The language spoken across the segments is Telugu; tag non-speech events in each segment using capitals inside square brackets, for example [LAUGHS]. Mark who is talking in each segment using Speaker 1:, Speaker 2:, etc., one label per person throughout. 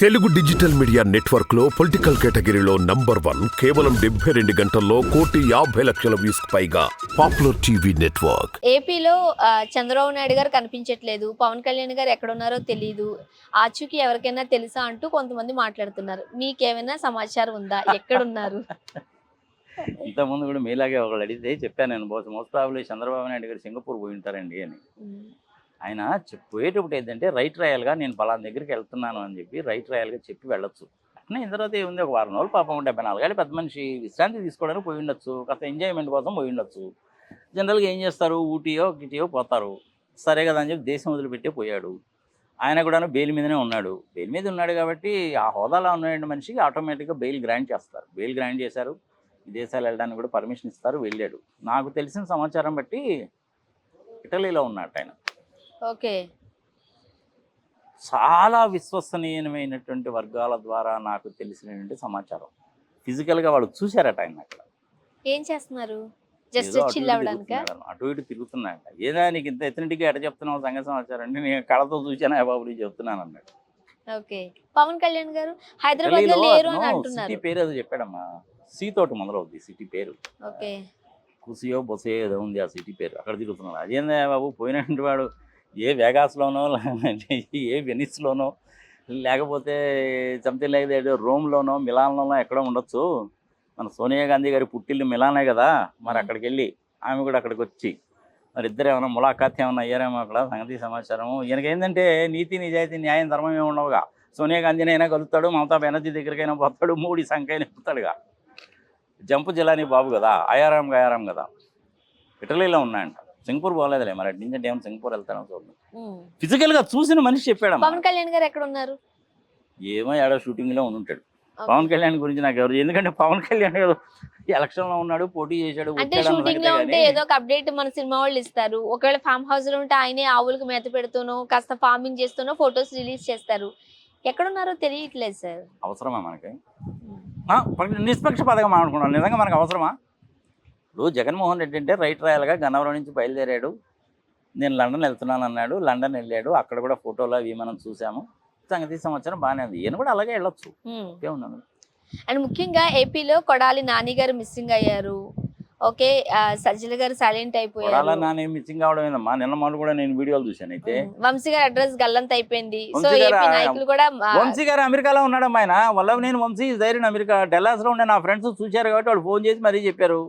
Speaker 1: తెలుగు డిజిటల్ మీడియా నెట్వర్క్లో పొలిటికల్ కేటగిరీలో నంబర్ వన్ కేవలం డెబ్బై రెండు గంటల్లో కోటి యాభై లక్షల వ్యూస్ పైగా పాపులర్ టీవీ నెట్వర్క్.
Speaker 2: ఏపీలో చంద్రబాబు నాయుడు గారు కనిపించట్లేదు. పవన్ కళ్యాణ్ గారు ఎక్కడున్నారో తెలియదు ఆచూకీ ఎవరికైనా తెలుసా అంటూ కొంతమంది మాట్లాడుతున్నారు. మీకేమైనా సమాచారం ఉందా? ఎక్కడున్నారు? [LAUGHS]
Speaker 3: ఇంతకుముందు కూడా మీలాగే ఒకళ్ళు అడిగితే చెప్పాను నేను. బహుశా మోస్ట్ ప్రాబ్లీ చంద్రబాబు నాయుడు గారు సింగపూర్ పోయి ఉంటారండి అని. ఆయన చెప్పేటప్పుడు ఏంటంటే రైట్ రాయల్గా నేను పలానా దగ్గరికి వెళ్తున్నాను అని చెప్పి రైట్ రాయల్గా చెప్పి వెళ్ళొచ్చు. అట్నే ఇంత తర్వాత ఏముంది? ఒక వారం రోజులు పాపం డెబ్బై నాలుగేళ్ళు పెద్ద మనిషి. విశ్రాంతి తీసుకోవడానికి పోయి ఉండొచ్చు. కాస్త ఎంజాయ్మెంట్ కోసం పోయి ఉండొచ్చు. జనరల్గా ఏం చేస్తారు? ఊటీయో గిటియో పోతారు. సరే కదా అని చెప్పి దేశం వదిలిపెట్టే పోయాడు. ఆయన కూడా బెయిల్ మీదనే ఉన్నాడు. బెయిల్ మీద ఉన్నాడు కాబట్టి ఆ హోదాలో ఉన్న మనిషికి ఆటోమేటిక్గా బెయిల్ గ్రాంట్ చేస్తారు. బెయిల్ గ్రాంట్ చేశారు. విదేశాలు వెళ్ళడానికి కూడా పర్మిషన్ ఇస్తారు. వెళ్ళాడు. నాకు తెలిసిన సమాచారం బట్టి ఇటలీలో ఉన్నట్టు ఆయన.
Speaker 2: ఓకే.
Speaker 3: చాలా విశ్వసనీయమైనటువంటి వర్గాల ద్వారా నాకు తెలిసినటువంటి సమాచారం. ఫిజికల్గా వాళ్ళు చూశారట ఆయన అక్కడ.
Speaker 2: ఏం చేస్తున్నారు? జస్ట్
Speaker 3: అటు ఇటు
Speaker 2: అవడానిక
Speaker 3: తిరుగుతున్నాడు. అటు ఇటు తిరుగుతున్నాడు ఏదా నీకు ఇంత ఎత్తునిటిగా ఎట చెప్తున్నావు సంగతి సమాచారం అంటే నేను కళతో చూశాను బాబు నీకు చెప్తున్నాను అన్నాడు.
Speaker 2: ఓకే. పవన్ కళ్యాణ్ గారు హైదరాబాద్లో లేరు అని అంటున్నారు.
Speaker 3: సిటీ పేరు ఏదో చెప్పాడమ్మా. సీ తోటి మొదలవుద్ది సిటీ పేరు.
Speaker 2: ఓకే.
Speaker 3: కుసియో బొసయో ఏదో ఉంది ఆ సిటీ పేరు. అక్కడ తిరుగుతున్నాడు అదేందా బాబు? పోయినటువంటి వాడు ఏ వేగాస్లోనో [LAUGHS] ఏ వెనిస్లోనో లేకపోతే సంథింగ్ లైక్ దట్ రోమ్లోనో మిలాన్లోనో ఎక్కడో ఉండొచ్చు. మన సోనియా గాంధీ గారి పుట్టిల్లు మిలానే కదా మరి అక్కడికి వెళ్ళి ఆమె కూడా అక్కడికి వచ్చి మరి ఇద్దరు ఏమైనా ములాఖాత్ ఏమైనా అయ్యారేమో అక్కడ సంగతి సమాచారం ఈయనకి ఏంటంటే నీతి నిజాయితీ న్యాయం ధర్మం ఏమి ఉండవుగా. సోనియా గాంధీని అయినా కలుస్తాడు మమతా బెనర్జీ దగ్గరికైనా పోతాడు మూడి సంఖ్యని ఎత్తుతాడుగా జంపు జిల్లాని బాబు కదా ఆయారాం గయారాం కదా. ఇటలీలో ఉన్నాయంట. సింగపూర్ పోలేదులే మరి అటు నుంచి ఏమో సింగపూర్ వెళ్తానో చూద్దాం
Speaker 2: ఉమ్.
Speaker 3: ఫిజికల్గా చూసిన మనిషి చెప్పాడమ్మా
Speaker 2: పవన్ కళ్యాణ్ గారు ఎక్కడ ఉన్నారు
Speaker 3: ఏమో ఏడో షూటింగ్లో ఉండి ఉంటాడు పవన్ కళ్యాణ్ గురించి నాకు ఎవరు ఎందుకంటే పవన్ కళ్యాణ్ గారు ఎలక్షన్లో ఉన్నాడు పోటీ చేశాడు
Speaker 2: అంటే
Speaker 3: షూటింగ్లో
Speaker 2: ఉంటే ఏదో ఒక అప్డేట్ మన సినిమా వాళ్ళు ఇస్తారు. ఒకవేళ ఫామ్ హౌస్లో ఉంటే ఆయనే ఆవులకు మేత పెడుతూనో కాస్త ఫార్మింగ్ చేస్తూనో ఫొటోస్ రిలీజ్ చేస్తారు. ఎక్కడున్నారో తెలియట్లేదు సార్
Speaker 3: అవసరమా మనకి? నిష్పక్షపాతంగా మాట్లాడుకున్నాం నిజంగా మనకు అవసరమా? ఇప్పుడు జగన్మోహన్ రెడ్డి అంటే రైట్ రాయల్గా గన్నవరం నుంచి బయలుదేరాడు. నేను లండన్ వెళ్తున్నాను అన్నాడు. లండన్ వెళ్ళాడు. అక్కడ కూడా ఫోటోలు అవి మనం చూసాము. సంగతి సంవత్సరం బాగానే ఉంది. ఈయన కూడా అలాగే వెళ్ళొచ్చు. ఏమున్నాను
Speaker 2: అండ్ ముఖ్యంగా ఏపీలో కొడాలి నాని గారు మిస్సింగ్ అయ్యారు. ఓకే సజ్జల గారు సైలెంట్ అయిపోయారు.
Speaker 3: నాని మిస్సింగ్ కావడం ఏందమ్మా? నిన్న మొన్న కూడా నేను వీడియోలు చూశాను అయితే.
Speaker 2: వంశీ గారి అడ్రస్ గల్లంత అయిపోయింది. సో
Speaker 3: వంశీ గారు?
Speaker 2: ఏపీ నాయకులు కూడా
Speaker 3: వంశీ గారు అమెరికాలో ఉన్నాడమ్మా ఆయన. వల్ల నేను వంశీ ధైర్యం అమెరికా డెల్లాస్లో ఉండే నా ఫ్రెండ్స్ చూశారు కాబట్టి వాళ్ళు ఫోన్ చేసి మరీ చెప్పారు.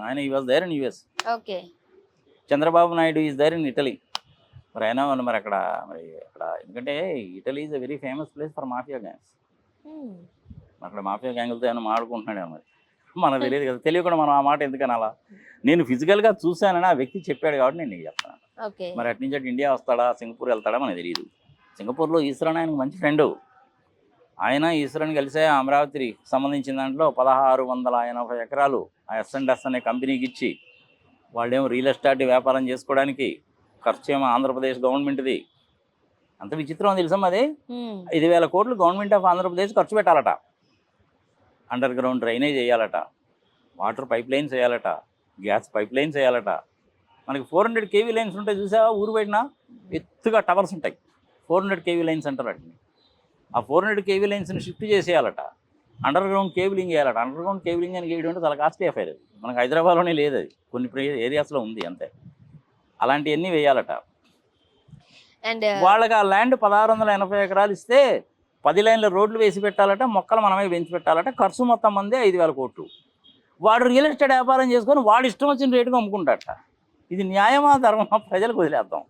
Speaker 3: ఆయన ఈ వాజ్ ధైర్యం US
Speaker 2: okay.
Speaker 3: Chandrababu Naidu is there in Italy మరి అయినా వాళ్ళు మరి అక్కడ మరి అక్కడ ఎందుకంటే Italy is a very famous place for mafia gangs అక్కడ మాఫియా గ్యాంగులతో ఏమైనా మాడుకుంటున్నాడు మరి? మనకు తెలియదు కదా తెలియకుండా మనం ఆ మాట ఎందుకని అలా? నేను ఫిజికల్గా చూశానని ఆ వ్యక్తి చెప్పాడు కాబట్టి నేను నీకు చెప్తాను మరి అటు నుంచి అటు ఇండియా వస్తాడా సింగపూర్ వెళ్తాడా మనకు తెలియదు సింగపూర్లో ఈశ్వరన్ ఆయనకు మంచి ఫ్రెండు ఆయన ఈశ్వరన్ కలిసే అమరావతికి సంబంధించిన దాంట్లో పదహారు వందల ఎనభై ఎకరాలు ఆ ఎస్ఎండ్ఎస్ అనే కంపెనీకి ఇచ్చి వాళ్ళేమో రియల్ ఎస్టేట్ వ్యాపారం చేసుకోవడానికి ఖర్చు ఏమో ఆంధ్రప్రదేశ్ గవర్నమెంట్ది. అంత విచిత్రం తెలుసా అది? ఐదు వేల కోట్లు గవర్నమెంట్ ఆఫ్ ఆంధ్రప్రదేశ్ ఖర్చు పెట్టాలట. అండర్ గ్రౌండ్ డ్రైనేజ్ వేయాలట. వాటర్ పైప్ లైన్స్ వేయాలట. గ్యాస్ పైప్ లైన్స్ వేయాలట. మనకి ఫోర్ హండ్రెడ్ కేవీ లైన్స్ ఉంటాయి చూసావా ఊరు బయటన? ఎత్తుగా టవర్స్ ఉంటాయి. ఫోర్ హండ్రెడ్ కేవీ లైన్స్ అంటారు వాటిని. ఆ ఫోర్ హండ్రెడ్ కేవీ లైన్స్ని షిఫ్ట్ చేసేయాలట. అండర్ గ్రౌండ్ కేబులింగ్ వేయాలట అండర్ గ్రౌండ్ కేబులింగ్ అని వేయడం అంటే చాలా కాస్ట్లీ అఫైర్ అది. మనకి హైదరాబాద్లోనే లేదు అది. కొన్ని ఏరియాస్లో ఉంది అంతే. అలాంటివన్నీ వేయాలట.
Speaker 2: అండ్
Speaker 3: వాళ్ళకి ఆ ల్యాండ్ పదహారు వందల ఎనభై ఎకరాలు ఇస్తే పది లైన్ల రోడ్లు వేసి పెట్టాలట మొక్కలు మనమే పెంచి పెట్టాలట ఖర్చు మొత్తం మంది ఐదు వేల కోట్లు. వాడు రియల్ ఎస్టేట్ వ్యాపారం చేసుకొని వాడు ఇష్టం వచ్చిన రేటుకు అమ్ముకుంటాట ఇది న్యాయమా ధర్మమా ప్రజలకు వదిలేద్దాం.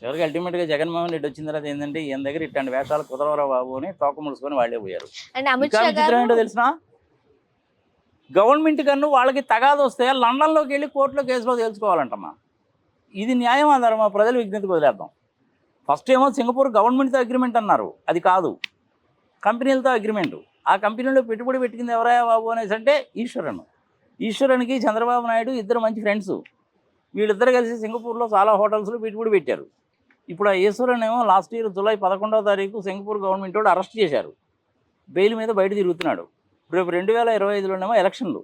Speaker 3: చివరికి అల్టిమేట్గా జగన్మోహన్ రెడ్డి వచ్చిన తర్వాత ఏంటంటే ఈయన దగ్గర ఇట్లాంటి వేషాలు కుదరవరా బాబు అని తోక ముడుచుకొని వాళ్ళే పోయారు. ఇంకా విచిత్రం ఏంటో తెలిసిన? గవర్నమెంట్ కన్ను వాళ్ళకి తగాదు వస్తే లండన్లోకి వెళ్ళి కోర్టులో కేసులో తేల్చుకోవాలంటమ్మా. ఇది న్యాయం ఆధారమా ప్రజలు విజ్ఞతకు వదిలేద్దాం. ఫస్ట్ ఏమో సింగపూర్ గవర్నమెంట్తో అగ్రిమెంట్ అన్నారు. అది కాదు. కంపెనీలతో అగ్రిమెంట్ ఆ కంపెనీలో పెట్టుబడి పెట్టింది ఎవరయ్యా బాబు అనేసి అంటే ఈశ్వరన్. ఈశ్వరన్కి చంద్రబాబు నాయుడు ఇద్దరు మంచి ఫ్రెండ్స్ వీళ్ళిద్దరు కలిసి సింగపూర్లో చాలా హోటల్స్లో పెట్టుబడి పెట్టారు. ఇప్పుడు ఆ ఈశ్వరన్ ఏమో లాస్ట్ ఇయర్ జూలై పదకొండవ తారీఖు సింగపూర్ గవర్నమెంట్ వాడు అరెస్ట్ చేశారు. బెయిల్ మీద బయట తిరుగుతున్నాడు. రేపు రెండు వేల ఇరవై ఐదులోనేమో ఎలక్షన్లు.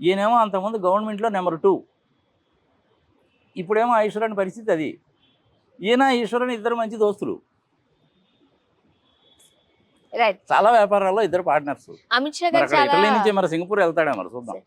Speaker 3: ఈయనేమో అంతకుముందు గవర్నమెంట్లో నెంబర్ టూ. ఇప్పుడేమో ఈశ్వరన్ పరిస్థితి అది. ఈయన ఈశ్వరన్ ఇద్దరు మంచి దోస్తులు. చాలా వ్యాపారాల్లో ఇద్దరు పార్ట్నర్స్.
Speaker 2: అమిత్ షా గారు
Speaker 3: నుంచి మరి సింగపూర్ వెళ్తాడే మరి చూద్దాం.